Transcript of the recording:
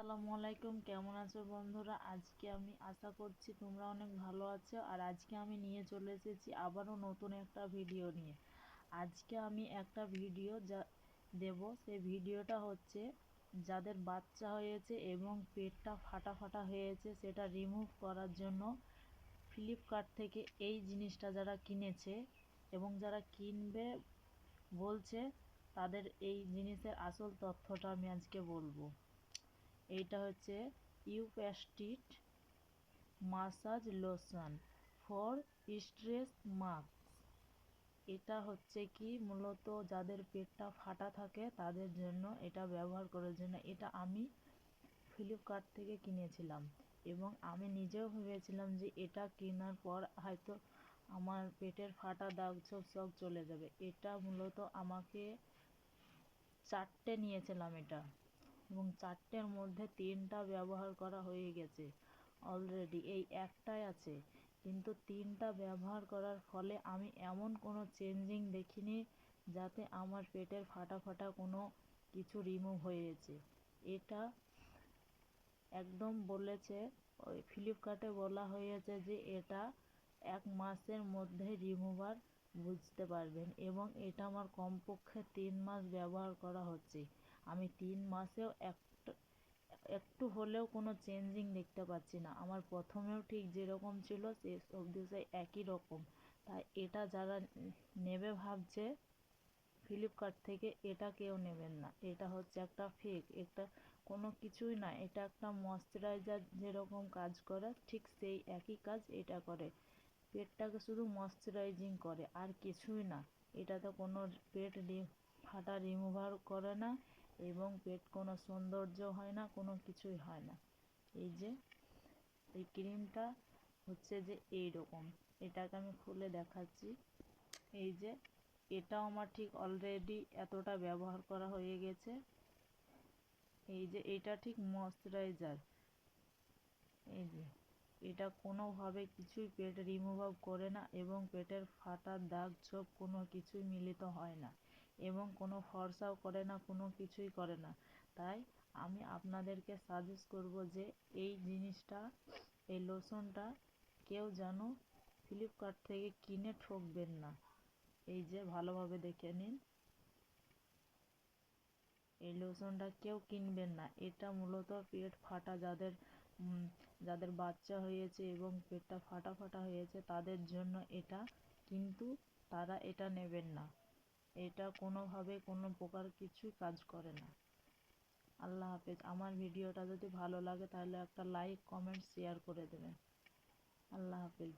আসসালামু আলাইকুম। কেমন আছো বন্ধুরা? আজকে আমি আশা করছি তোমরা অনেক ভালো আছো। আর আজকে আমি নিয়ে চলে এসেছি আবারও নতুন একটা ভিডিও নিয়ে। আজকে আমি একটা ভিডিও যা দেব। সেই ভিডিওটা হচ্ছে যাদের বাচ্চা হয়েছে এবং পেটটা ফাটা ফাটা হয়েছে, সেটা রিমুভ করার জন্য ফ্লিপকার্ট থেকে এই জিনিসটা যারা কিনেছে এবং যারা কিনবে বলছে, তাদের এই জিনিসের আসল তথ্যটা আমি আজকে বলব। এইটা হচ্ছে ইউপ্যাস্টিট massage lotion for stress mask. এটা হচ্ছে কি মূলত যাদের পেটটা ফাটা থাকে তাদের জন্য এটা ব্যবহার করার জন্য। এটা আমি ফ্লিপকার্ট থেকে কিনেছিলাম এবং আমি নিজেও ভেবেছিলাম যে এটা কেনার পর হয়তো আমার পেটের ফাটা দাগ সব সব চলে যাবে। এটা মূলত আমাকে চারটে নিয়েছিলাম এটা। এবং চারটের মধ্যে তিনটা ব্যবহার করা হয়ে গেছে অলরেডি এই একটাই আছে। কিন্তু তিনটা ব্যবহার করার ফলে আমি এমন কোনো চেঞ্জিং দেখিনি যাতে আমার পেটের ফাটা ফাটা কোনো কিছু রিমুভ হয়েছে। এটা একদম বলেছে, ওই ফ্লিপকার্টে বলা হয়েছে যে এটা এক মাসের মধ্যে রিমুভার বুঝতে পারবেন এবং এটা আমার কমপক্ষে তিন মাস ব্যবহার করা হচ্ছে। আমি তিন মাসেও একটু একটু হলেও কোনো চেঞ্জিং দেখতে পাচ্ছি না। আমার প্রথমেও ঠিক যেরকম ছিল শেষ অবধি সেই একই রকম। তাই এটা যারা নেবে ভাবছে ফ্লিপকার্ট থেকে এটা কেউ নেবেন না। এটা হচ্ছে একটা ফেক এটা কোনো কিছুই না। এটা একটা ময়শ্চারাইজার যেরকম কাজ করে, ঠিক সেই একই কাজ এটা করে। পেটটাকে শুধু ময়শ্চারাইজিং করে, আর কিছুই না। এটাতে কোনো পেট ফাটা রিমুভার করে না। এবং পেট কোনো সৌন্দর্য হয় না, কোনো কিছুই হয় না। এই যে, এই ক্রিমটা হচ্ছে যে এই রকম এটাকে আমি খুলে দেখাচ্ছি। এই যে, এটাও আমার ঠিক অলরেডি এতটা ব্যবহার করা হয়ে গেছে। এই যে, এটা ঠিক ময়শ্চারাইজার এই যে, এটা কোনোভাবে কিছুই পেট রিমুভ করে না এবং পেটের ফাটার দাগ ছোপ কোনো কিছুই মিলিত হয় না। এবং কোনো ফর্সাও করে না, কোনো কিছুই করে না। তাই আমি আপনাদেরকে সাজেস্ট করব যে এই জিনিসটা, এই লোশনটা কেউ যেন ফ্লিপকার্ট থেকে কিনে ঠকবেন না। এই যে ভালোভাবে দেখে নিন। এই লোশনটা কেউ কিনবেন না। এটা মূলত পেট ফাটা যাদের যাদের বাচ্চা হয়েছে এবং পেটটা ফাটা ফাটা হয়েছে, তাদের জন্য এটা, কিন্তু তারা এটা নেবেন না। এটা কোনোভাবে কোনো প্রকার কিছুই কাজ করে না। আল্লাহ হাফেজ। আমার ভিডিওটা যদি ভালো লাগে তাহলে একটা লাইক কমেন্ট শেয়ার করে দেবেন। আল্লাহ হাফেজ।